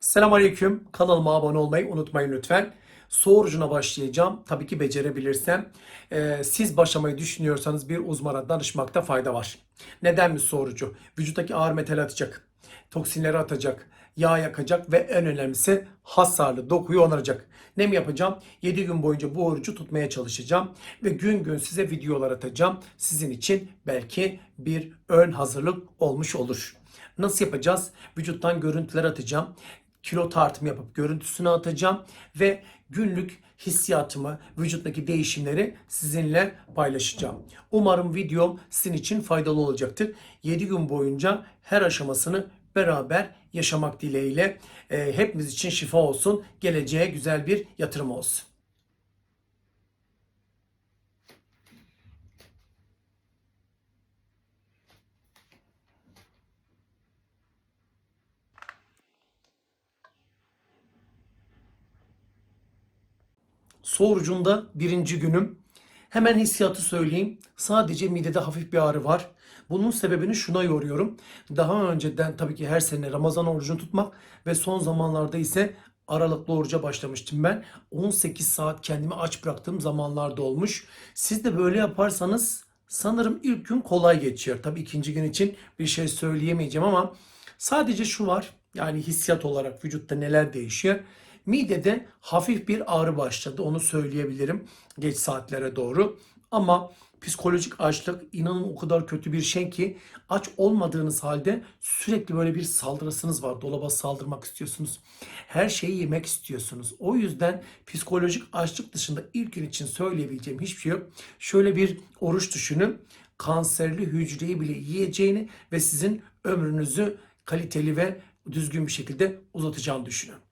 Selamünaleyküm. Kanalıma abone olmayı unutmayın lütfen. Sorucuna başlayacağım. Tabii ki becerebilirsem. Ee, siz başlamayı düşünüyorsanız bir uzmana danışmakta fayda var. Neden mi sorucu? Vücuttaki ağır metal atacak. Toksinleri atacak. Yağ yakacak ve en önemlisi hasarlı dokuyu onaracak. Ne mi yapacağım? 7 gün boyunca bu orucu tutmaya çalışacağım. Ve gün gün size videolar atacağım. Sizin için belki bir ön hazırlık olmuş olur. Nasıl yapacağız? Vücuttan görüntüler atacağım kilo tartımı yapıp görüntüsünü atacağım ve günlük hissiyatımı, vücuttaki değişimleri sizinle paylaşacağım. Umarım videom sizin için faydalı olacaktır. 7 gün boyunca her aşamasını beraber yaşamak dileğiyle e, hepimiz için şifa olsun, geleceğe güzel bir yatırım olsun. Sorucunda birinci günüm. Hemen hissiyatı söyleyeyim. Sadece midede hafif bir ağrı var. Bunun sebebini şuna yoruyorum. Daha önceden tabii ki her sene Ramazan orucunu tutmak ve son zamanlarda ise aralıklı oruca başlamıştım ben. 18 saat kendimi aç bıraktığım zamanlarda olmuş. Siz de böyle yaparsanız sanırım ilk gün kolay geçiyor. Tabii ikinci gün için bir şey söyleyemeyeceğim ama sadece şu var. Yani hissiyat olarak vücutta neler değişiyor? Midede hafif bir ağrı başladı. Onu söyleyebilirim geç saatlere doğru. Ama psikolojik açlık inanın o kadar kötü bir şey ki aç olmadığınız halde sürekli böyle bir saldırısınız var. Dolaba saldırmak istiyorsunuz. Her şeyi yemek istiyorsunuz. O yüzden psikolojik açlık dışında ilk gün için söyleyebileceğim hiçbir şey yok. Şöyle bir oruç düşünün. Kanserli hücreyi bile yiyeceğini ve sizin ömrünüzü kaliteli ve düzgün bir şekilde uzatacağını düşünün.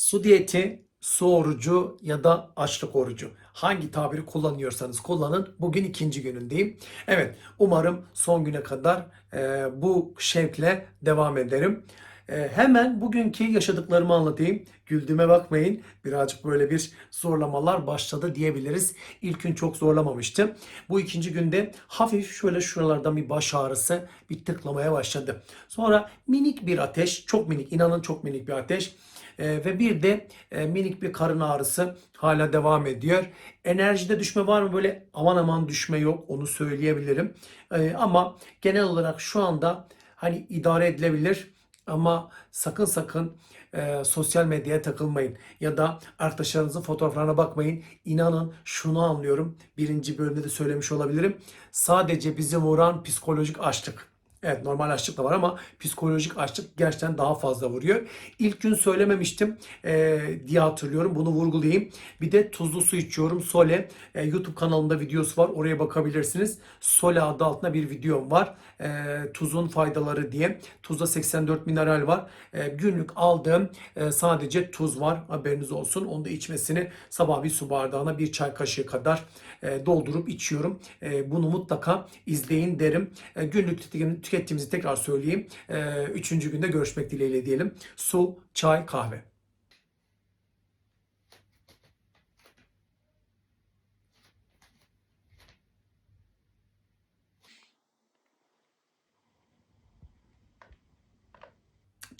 Su diyeti, su orucu ya da açlık orucu. Hangi tabiri kullanıyorsanız kullanın. Bugün ikinci günündeyim. Evet, umarım son güne kadar e, bu şevkle devam ederim. E, hemen bugünkü yaşadıklarımı anlatayım. Güldüğüme bakmayın. Birazcık böyle bir zorlamalar başladı diyebiliriz. İlk gün çok zorlamamıştı. Bu ikinci günde hafif şöyle şuralardan bir baş ağrısı bir tıklamaya başladı. Sonra minik bir ateş, çok minik, inanın çok minik bir ateş. E, ve bir de e, minik bir karın ağrısı hala devam ediyor. Enerjide düşme var mı? Böyle aman aman düşme yok. Onu söyleyebilirim. E, ama genel olarak şu anda hani idare edilebilir. Ama sakın sakın e, sosyal medyaya takılmayın. Ya da arkadaşlarınızın fotoğraflarına bakmayın. İnanın şunu anlıyorum. Birinci bölümde de söylemiş olabilirim. Sadece bizi vuran psikolojik açlık. Evet normal açlık da var ama psikolojik açlık gerçekten daha fazla vuruyor. İlk gün söylememiştim e, diye hatırlıyorum. Bunu vurgulayayım. Bir de tuzlu su içiyorum. Sole. E, YouTube kanalımda videosu var. Oraya bakabilirsiniz. Sole adı altında bir videom var. E, tuzun faydaları diye. Tuzda 84 mineral var. E, günlük aldığım e, sadece tuz var. Haberiniz olsun. Onu da içmesini sabah bir su bardağına bir çay kaşığı kadar e, doldurup içiyorum. E, bunu mutlaka izleyin derim. E, günlük tükettiğimizi tekrar söyleyeyim. E, üçüncü günde görüşmek dileğiyle diyelim. Su, çay, kahve.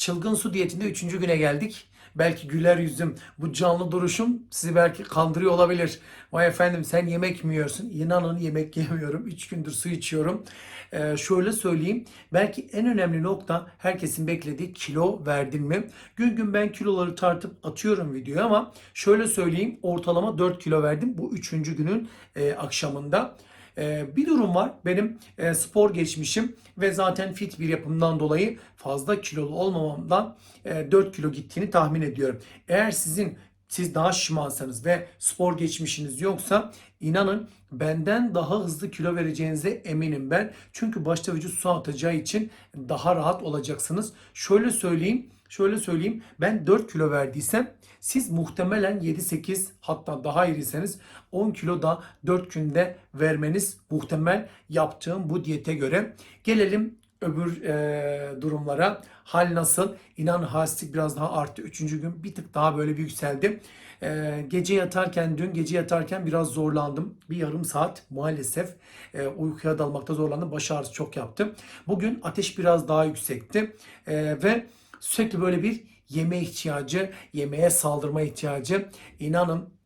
Çılgın su diyetinde üçüncü güne geldik. Belki güler yüzüm, bu canlı duruşum sizi belki kandırıyor olabilir. Vay efendim sen yemek mi yiyorsun? İnanın yemek yemiyorum. 3 gündür su içiyorum. Ee, şöyle söyleyeyim. Belki en önemli nokta herkesin beklediği kilo verdin mi? Gün gün ben kiloları tartıp atıyorum videoya ama şöyle söyleyeyim. Ortalama 4 kilo verdim bu 3. günün e, akşamında. Ee, bir durum var. Benim e, spor geçmişim ve zaten fit bir yapımdan dolayı fazla kilolu olmamamdan e, 4 kilo gittiğini tahmin ediyorum. Eğer sizin siz daha şımansanız ve spor geçmişiniz yoksa inanın benden daha hızlı kilo vereceğinize eminim ben. Çünkü başta vücut su atacağı için daha rahat olacaksınız. Şöyle söyleyeyim şöyle söyleyeyim. Ben 4 kilo verdiysem siz muhtemelen 7-8 hatta daha iriyseniz 10 kilo da 4 günde vermeniz muhtemel yaptığım bu diyete göre. Gelelim öbür e, durumlara. Hal nasıl? İnan halsizlik biraz daha arttı. Üçüncü gün bir tık daha böyle bir yükseldi. E, gece yatarken, dün gece yatarken biraz zorlandım. Bir yarım saat maalesef e, uykuya dalmakta zorlandım. Baş ağrısı çok yaptı. Bugün ateş biraz daha yüksekti. E, ve sürekli böyle bir yeme ihtiyacı, yemeğe saldırma ihtiyacı. İnanın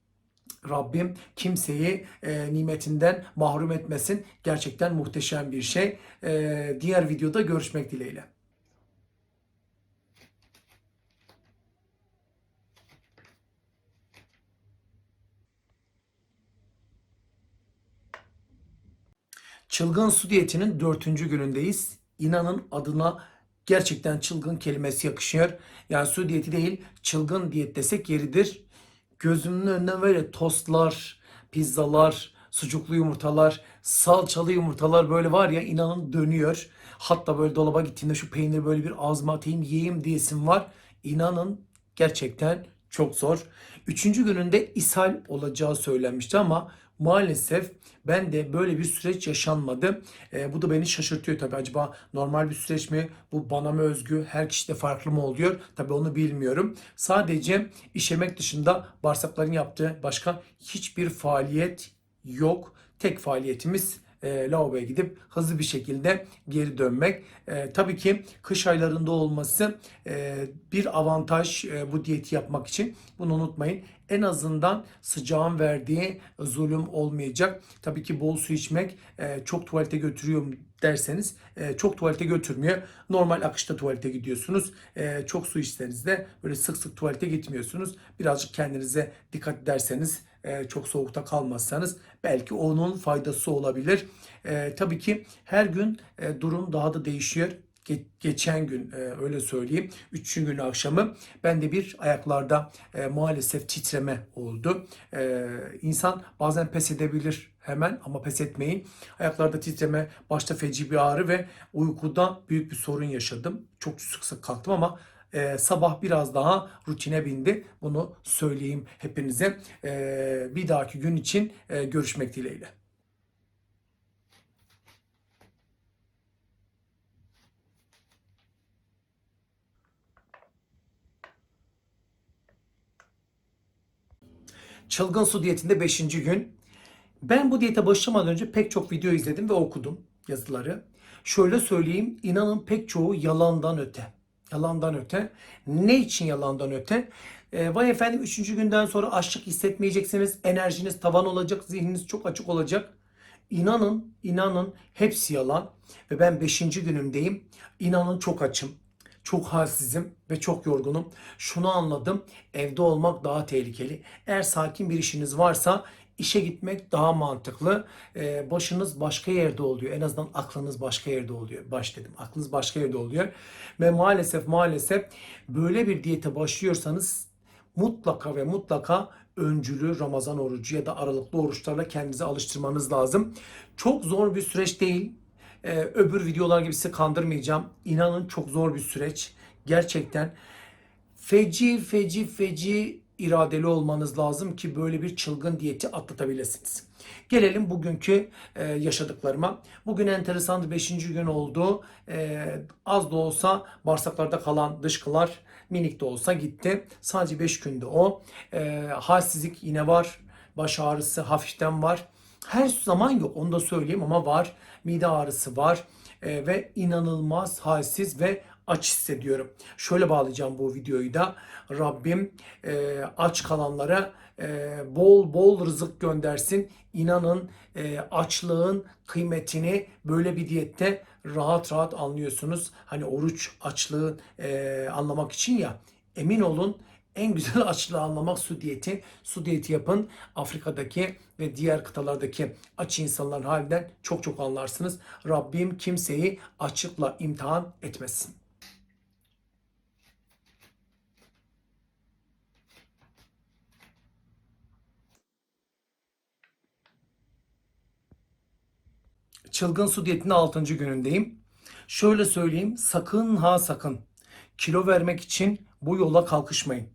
Rabbim kimseyi e, nimetinden mahrum etmesin. Gerçekten muhteşem bir şey. E, diğer videoda görüşmek dileğiyle. Çılgın su diyetinin dördüncü günündeyiz. İnanın adına gerçekten çılgın kelimesi yakışıyor. Yani su diyeti değil, çılgın diyet desek yeridir. Gözümün önünden böyle tostlar, pizzalar, sucuklu yumurtalar, salçalı yumurtalar böyle var ya inanın dönüyor. Hatta böyle dolaba gittiğimde şu peyniri böyle bir ağzıma atayım yiyeyim diyesim var. İnanın gerçekten çok zor. Üçüncü gününde ishal olacağı söylenmişti ama maalesef ben de böyle bir süreç yaşanmadı. E, bu da beni şaşırtıyor tabii. Acaba normal bir süreç mi? Bu bana mı özgü? Her kişide farklı mı oluyor? Tabii onu bilmiyorum. Sadece işemek dışında bağırsakların yaptığı başka hiçbir faaliyet yok. Tek faaliyetimiz e, lavaboya gidip hızlı bir şekilde geri dönmek. E, tabii ki kış aylarında olması e, bir avantaj e, bu diyeti yapmak için. Bunu unutmayın. En azından sıcağın verdiği zulüm olmayacak. Tabii ki bol su içmek e, çok tuvalete götürüyor derseniz e, çok tuvalete götürmüyor. Normal akışta tuvalete gidiyorsunuz. E, çok su içseniz de böyle sık sık tuvalete gitmiyorsunuz. Birazcık kendinize dikkat ederseniz e, çok soğukta kalmazsanız belki onun faydası olabilir. E, tabii ki her gün e, durum daha da değişiyor. Ge- geçen gün e, öyle söyleyeyim. Üçüncü gün akşamı ben de bir ayaklarda e, maalesef titreme oldu. E, insan bazen pes edebilir hemen ama pes etmeyin. Ayaklarda titreme, başta feci bir ağrı ve uykuda büyük bir sorun yaşadım. Çok sık sık kalktım ama e, sabah biraz daha rutine bindi. Bunu söyleyeyim hepinize. E, bir dahaki gün için e, görüşmek dileğiyle. Çılgın su diyetinde 5. gün. Ben bu diyete başlamadan önce pek çok video izledim ve okudum yazıları. Şöyle söyleyeyim, inanın pek çoğu yalandan öte. Yalandan öte. Ne için yalandan öte? E, vay efendim 3. günden sonra açlık hissetmeyeceksiniz. Enerjiniz tavan olacak, zihniniz çok açık olacak. İnanın, inanın hepsi yalan. Ve ben 5. günümdeyim. İnanın çok açım. Çok halsizim ve çok yorgunum. Şunu anladım. Evde olmak daha tehlikeli. Eğer sakin bir işiniz varsa işe gitmek daha mantıklı. Ee, başınız başka yerde oluyor. En azından aklınız başka yerde oluyor. Baş dedim. Aklınız başka yerde oluyor. Ve maalesef maalesef böyle bir diyete başlıyorsanız mutlaka ve mutlaka öncülü Ramazan orucu ya da aralıklı oruçlarla kendinizi alıştırmanız lazım. Çok zor bir süreç değil. Ee, öbür videolar gibi sizi kandırmayacağım. İnanın çok zor bir süreç. Gerçekten feci feci feci iradeli olmanız lazım ki böyle bir çılgın diyeti atlatabilirsiniz. Gelelim bugünkü e, yaşadıklarıma. Bugün enteresan 5. gün oldu. E, az da olsa bağırsaklarda kalan dışkılar minik de olsa gitti. Sadece 5 günde o. E, halsizlik yine var. Baş ağrısı hafiften var. Her zaman yok onu da söyleyeyim ama var. Mide ağrısı var. E, ve inanılmaz halsiz ve aç hissediyorum. Şöyle bağlayacağım bu videoyu da. Rabbim e, aç kalanlara e, bol bol rızık göndersin. İnanın e, açlığın kıymetini böyle bir diyette rahat rahat anlıyorsunuz. Hani oruç açlığı e, anlamak için ya emin olun en güzel açlığı anlamak su diyeti. Su diyeti yapın. Afrika'daki ve diğer kıtalardaki aç insanların halinden çok çok anlarsınız. Rabbim kimseyi açlıkla imtihan etmesin. Çılgın su diyetinin 6. günündeyim. Şöyle söyleyeyim, sakın ha sakın kilo vermek için bu yola kalkışmayın.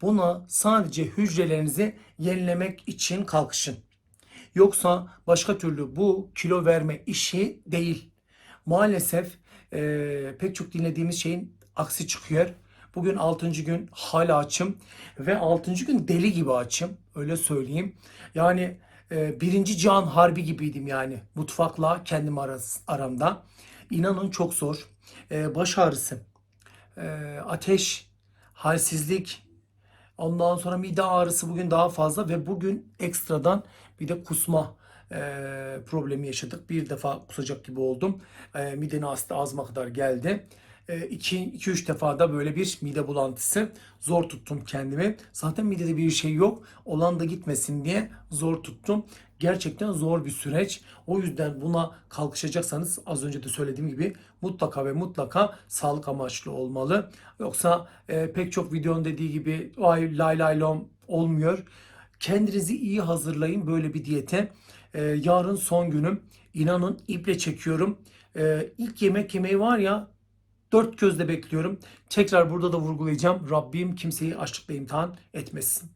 Buna sadece hücrelerinizi yenilemek için kalkışın. Yoksa başka türlü bu kilo verme işi değil. Maalesef e, pek çok dinlediğimiz şeyin aksi çıkıyor. Bugün 6. gün hala açım ve 6. gün deli gibi açım öyle söyleyeyim. Yani e, birinci can harbi gibiydim yani mutfakla kendim aramda. İnanın çok zor. E, baş ağrısı, e, ateş, halsizlik, ondan sonra mide ağrısı bugün daha fazla ve bugün ekstradan bir de kusma problemi yaşadık. Bir defa kusacak gibi oldum. E, mideni hasta ağzıma kadar geldi. 2-3 defa da böyle bir mide bulantısı. Zor tuttum kendimi. Zaten midede bir şey yok. Olan da gitmesin diye zor tuttum. Gerçekten zor bir süreç. O yüzden buna kalkışacaksanız az önce de söylediğim gibi mutlaka ve mutlaka sağlık amaçlı olmalı. Yoksa e, pek çok videonun dediği gibi vay lay lay lom olmuyor. Kendinizi iyi hazırlayın böyle bir diyete. E, yarın son günüm. İnanın iple çekiyorum. E, ilk yemek yemeği var ya Dört gözle bekliyorum. Tekrar burada da vurgulayacağım. Rabbim kimseyi açlıkla imtihan etmesin.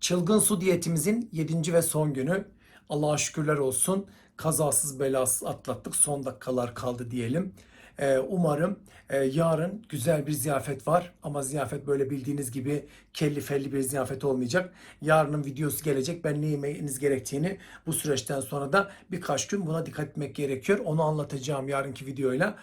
Çılgın su diyetimizin 7. ve son günü. Allah'a şükürler olsun. Kazasız belasız atlattık. Son dakikalar kaldı diyelim. Ee, umarım e, yarın güzel bir ziyafet var ama ziyafet böyle bildiğiniz gibi kelli felli bir ziyafet olmayacak. Yarının videosu gelecek. Ben ne yemeniz gerektiğini bu süreçten sonra da birkaç gün buna dikkat etmek gerekiyor. Onu anlatacağım yarınki videoyla.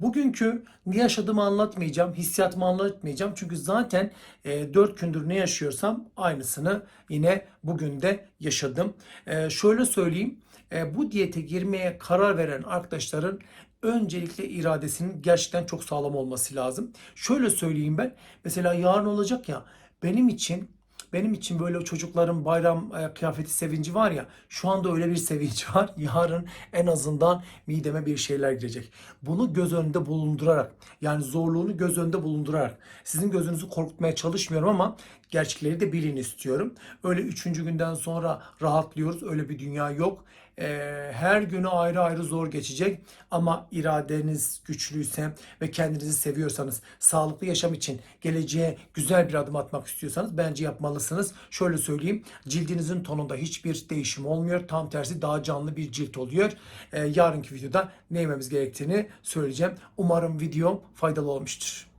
Bugünkü ne yaşadığımı anlatmayacağım, hissiyatımı anlatmayacağım. Çünkü zaten e, 4 gündür ne yaşıyorsam aynısını yine bugün de yaşadım. E, şöyle söyleyeyim, e, bu diyete girmeye karar veren arkadaşların öncelikle iradesinin gerçekten çok sağlam olması lazım. Şöyle söyleyeyim ben. Mesela yarın olacak ya benim için benim için böyle çocukların bayram e, kıyafeti sevinci var ya şu anda öyle bir sevinç var. Yarın en azından mideme bir şeyler girecek. Bunu göz önünde bulundurarak yani zorluğunu göz önünde bulundurarak sizin gözünüzü korkutmaya çalışmıyorum ama gerçekleri de bilin istiyorum. Öyle üçüncü günden sonra rahatlıyoruz. Öyle bir dünya yok. Ee, her günü ayrı ayrı zor geçecek ama iradeniz güçlüyse ve kendinizi seviyorsanız, sağlıklı yaşam için geleceğe güzel bir adım atmak istiyorsanız bence yapmalısınız. Şöyle söyleyeyim, cildinizin tonunda hiçbir değişim olmuyor. Tam tersi daha canlı bir cilt oluyor. Ee, yarınki videoda ne yememiz gerektiğini söyleyeceğim. Umarım videom faydalı olmuştur.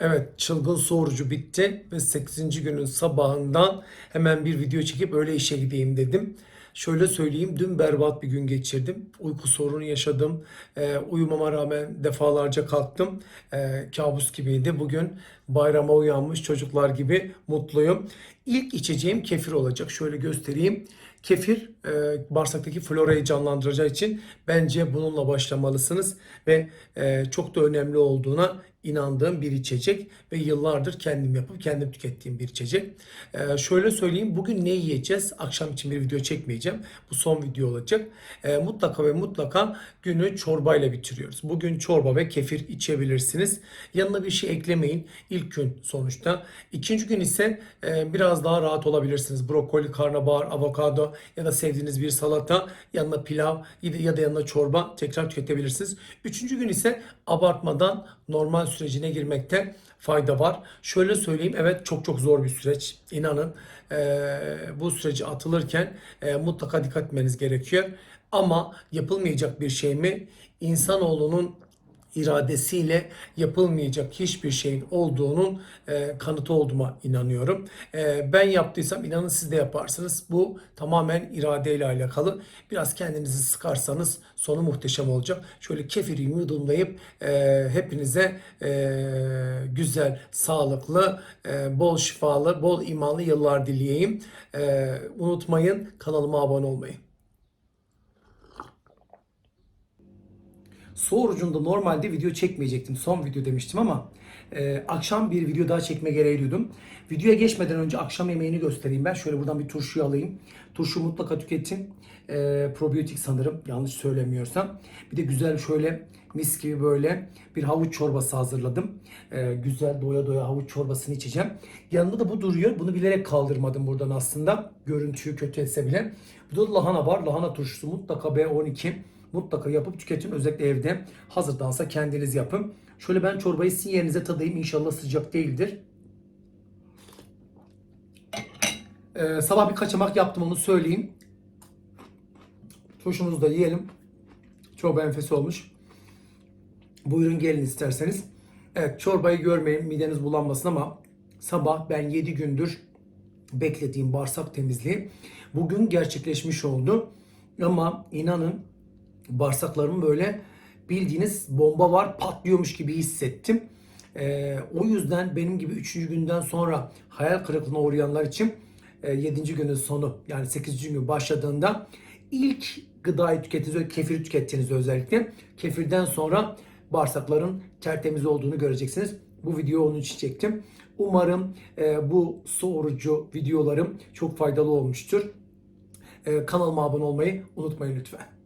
Evet, çılgın sorucu bitti ve 8. günün sabahından hemen bir video çekip öyle işe gideyim dedim. Şöyle söyleyeyim, dün berbat bir gün geçirdim. Uyku sorunu yaşadım. E, uyumama rağmen defalarca kalktım. E, kabus gibiydi. Bugün bayrama uyanmış çocuklar gibi mutluyum. İlk içeceğim kefir olacak. Şöyle göstereyim. Kefir e, bağırsaktaki florayı canlandıracağı için bence bununla başlamalısınız ve e, çok da önemli olduğuna inandığım bir içecek ve yıllardır kendim yapıp kendim tükettiğim bir içecek. Ee, şöyle söyleyeyim bugün ne yiyeceğiz? Akşam için bir video çekmeyeceğim. Bu son video olacak. Ee, mutlaka ve mutlaka günü çorbayla bitiriyoruz. Bugün çorba ve kefir içebilirsiniz. Yanına bir şey eklemeyin. İlk gün sonuçta. İkinci gün ise e, biraz daha rahat olabilirsiniz. Brokoli, karnabahar, avokado ya da sevdiğiniz bir salata yanına pilav ya da yanına çorba tekrar tüketebilirsiniz. Üçüncü gün ise abartmadan normal sürecine girmekte fayda var. Şöyle söyleyeyim evet çok çok zor bir süreç. İnanın e, bu süreci atılırken e, mutlaka dikkat etmeniz gerekiyor. Ama yapılmayacak bir şey mi? İnsanoğlunun iradesiyle yapılmayacak hiçbir şeyin olduğunun e, kanıtı olduğuma inanıyorum. E, ben yaptıysam inanın siz de yaparsınız. Bu tamamen iradeyle alakalı. Biraz kendinizi sıkarsanız sonu muhteşem olacak. Şöyle kefiri yudumlayıp e, hepinize e, güzel, sağlıklı, e, bol şifalı, bol imanlı yıllar dileyeyim. E, unutmayın kanalıma abone olmayı. Su orucunda normalde video çekmeyecektim. Son video demiştim ama e, akşam bir video daha çekme gereği duydum. Videoya geçmeden önce akşam yemeğini göstereyim ben. Şöyle buradan bir turşuyu alayım. Turşu mutlaka tüketin. E, probiyotik sanırım yanlış söylemiyorsam. Bir de güzel şöyle mis gibi böyle bir havuç çorbası hazırladım. E, güzel doya doya havuç çorbasını içeceğim. Yanında da bu duruyor. Bunu bilerek kaldırmadım buradan aslında. Görüntüyü kötü etse bile. Burada da lahana var. Lahana turşusu mutlaka B12 mutlaka yapıp tüketin. Özellikle evde hazırdansa kendiniz yapın. Şöyle ben çorbayı sizin yerinize tadayım. İnşallah sıcak değildir. Ee, sabah bir kaçamak yaptım onu söyleyeyim. Turşumuzu da yiyelim. Çorba enfes olmuş. Buyurun gelin isterseniz. Evet çorbayı görmeyin mideniz bulanmasın ama sabah ben 7 gündür beklediğim bağırsak temizliği bugün gerçekleşmiş oldu. Ama inanın bağırsaklarım böyle bildiğiniz bomba var patlıyormuş gibi hissettim. Ee, o yüzden benim gibi 3. günden sonra hayal kırıklığına uğrayanlar için 7. günün sonu yani 8. gün başladığında ilk gıdayı tükettiğiniz, kefir tükettiğiniz özellikle kefirden sonra bağırsakların tertemiz olduğunu göreceksiniz. Bu videoyu onun için çektim. Umarım e, bu su orucu videolarım çok faydalı olmuştur. E, kanalıma abone olmayı unutmayın lütfen.